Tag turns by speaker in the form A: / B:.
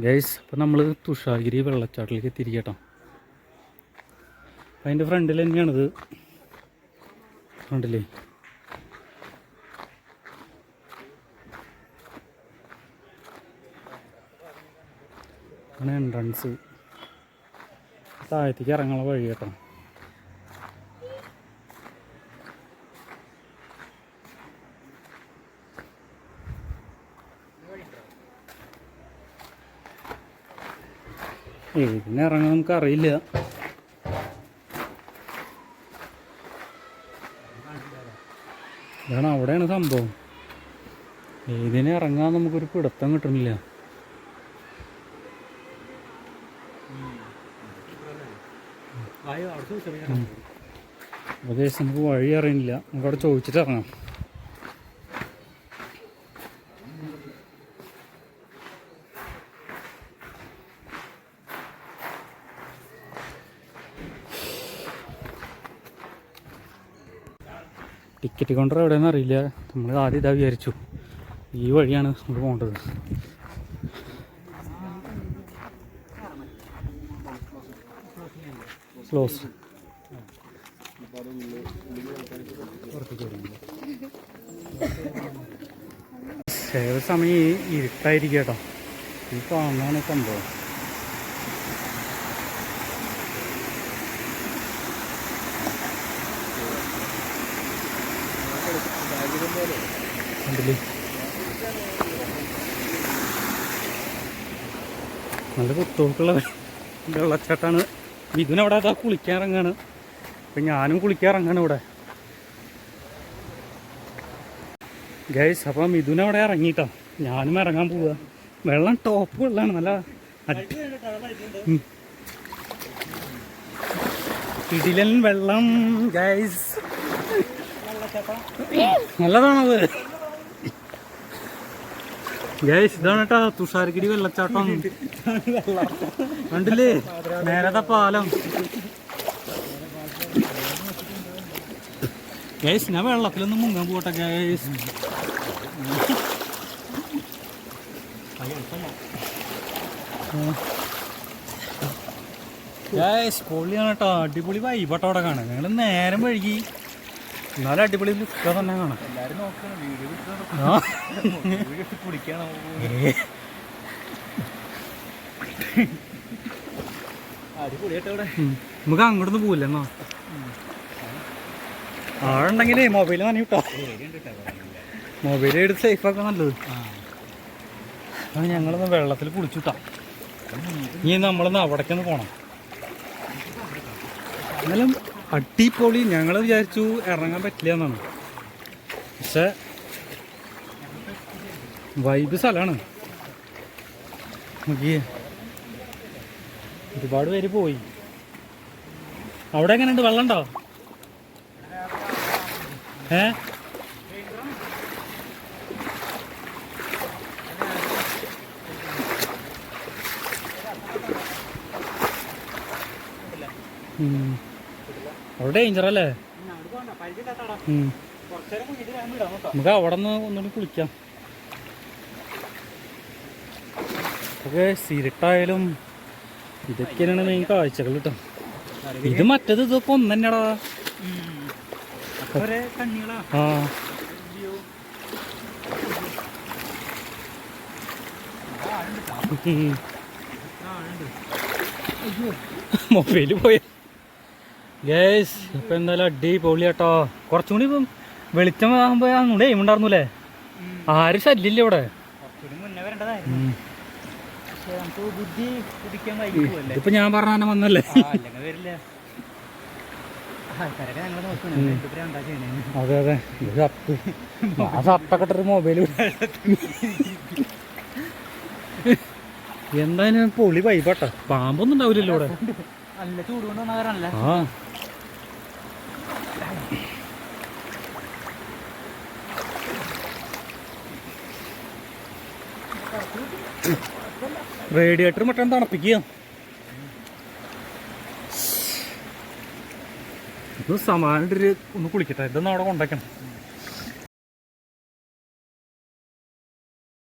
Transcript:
A: Guys അപ്പം നമ്മൾ തുഷാഗിരി വെള്ളച്ചാട്ടിലേക്ക് തിരികട്ടോ അപ്പം അതിന്റെ ഫ്രണ്ടിൽ തന്നെയാണിത്. ഫ്രണ്ടിലേ. ആണ് എൻട്രൻസ് താഴത്തേക്ക് ഇറങ്ങാനുള്ള വഴി കേട്ടോ ഇതിന് ഇറങ്ങാൻ നമുക്ക് അറിയില്ല. ഇതാണ് അവിടെയാണ് സംഭവം. ഇതിന് ഇറങ്ങാൻ നമുക്കൊരു പിടുത്തം കിട്ടുന്നില്ല ഉപദേശം നമുക്ക് വഴി അറിയില്ല നമുക്ക് അവിടെ ചോദിച്ചിട്ട് ഇറങ്ങാം. ടിക്കറ്റ് കൗണ്ടർ എവിടെയെന്ന് അറിയില്ല. നമ്മൾ ആദ്യം ഇതാ വിചാരിച്ചു. ഈ വഴിയാണ് നമ്മൾ പോകേണ്ടത്. ക്ലോസ് ഏത് സമയം ഇരുട്ടായിരിക്കും കേട്ടോ. ഈ കാണാനൊക്കെ സംഭവം. കണ്ടില്ലേ? നല്ല കുത്തോക്കുള്ള വെള്ളച്ചാട്ടാണ്. ഇതിനവിടെ അതാ കുളിക്കാറങ്ങാണ് അപ്പം ഞാനും കുളിക്കാറങ്ങാണ് ഇവിടെ. ഗൈസ് അപ്പം മിഥുനവിടെ ഇറങ്ങിട്ടോ. ഞാനും ഇറങ്ങാൻ പോവുക വെള്ളം ടോപ്പ് വെള്ളമാണ് നല്ല. ഇടിലൻ വെള്ളം ഗൈസ് നല്ലതാണത്. ഗൈസ് ഇതാണ് കേട്ടോ തുഷാരഗിരി വെള്ളച്ചാട്ടം. കണ്ടില്ലേ? നേരത്തെ പാലം. ഗൈസ് ഞാൻ വെള്ളത്തിലൊന്നും മുങ്ങാൻ പോട്ടെ ഗൈസ്. ഗൈസ് പൊളിയാണ് കേട്ടോ. അടിപൊളി വൈബട്ടോ അവിടെ കാണാൻ. ഞങ്ങൾ നേരം വഴുകി എന്നാലും അടിപൊളി ലുക്ക തന്നെ കാണാം. നമുക്ക് അങ്ങോട്ടൊന്നും പോവില്ല എന്നാ? ആളുണ്ടെങ്കിലേ മൊബൈൽ നനി കിട്ടോ മൊബൈൽ എടുത്ത് സേഫ് ആക്കാൻ നല്ലത്. ഞങ്ങളൊന്ന് വെള്ളത്തിൽ കുളിച്ചുട്ടാ. ഇനി നമ്മളൊന്ന് അവിടേക്കൊന്ന് പോണം. എന്നാലും അടിപൊളി. ഞങ്ങൾ വിചാരിച്ചു ഇറങ്ങാൻ പറ്റില്ല എന്നാണ്. പക്ഷെ വൈബ് സ്ഥലമാണ് ഒരുപാട് പേര് പോയി. അവിടെ എങ്ങനെയുണ്ട്? വെള്ളം ഉണ്ടോ ഏ? ഉം. അവിടെ ഡേഞ്ചർ അല്ലേ. നമുക്ക് അവിടെ നിന്ന് ഒന്നുകൂടി കുളിക്കാം. ഒക്കെ സിരിട്ടായാലും ഇതൊക്കെയാണ് മെയിൻ കാഴ്ചകൾ കേട്ടോ. ഇത് മറ്റേത് ഇതൊക്കെ
B: ഒന്നെന്നെടാ
A: ആ. മൊബൈൽ പോയ. ഗേസ് ഇപ്പൊ എന്തായാലും അടിപൊളി കേട്ടോ കുറച്ചും കൂടി ഇപ്പം വെളിച്ചം ആകുമ്പോ അങ്ങോട്ട് ഉണ്ടായിരുന്നുല്ലേ? ആരും ശല്യമില്ല ഇവിടെ. ഇപ്പൊ ഞാൻ പറഞ്ഞ വന്നല്ലേ അതെ അതെ. ആ സത്തൊക്കെ മൊബൈൽ എന്തായാലും പൊളി പൈപ്പട്ടോ പാമ്പൊന്നും ഉണ്ടാവില്ലല്ലോ ഇവിടെ.
B: നല്ല ചൂട് കൊണ്ട്
A: ആ. റേഡിയേറ്റർ മറ്റേ തണുപ്പിക്കുക. ഇത് ഒന്ന് കുളിക്കട്ടെ. ഇതൊന്നും അവിടെ കൊണ്ടേക്കണം.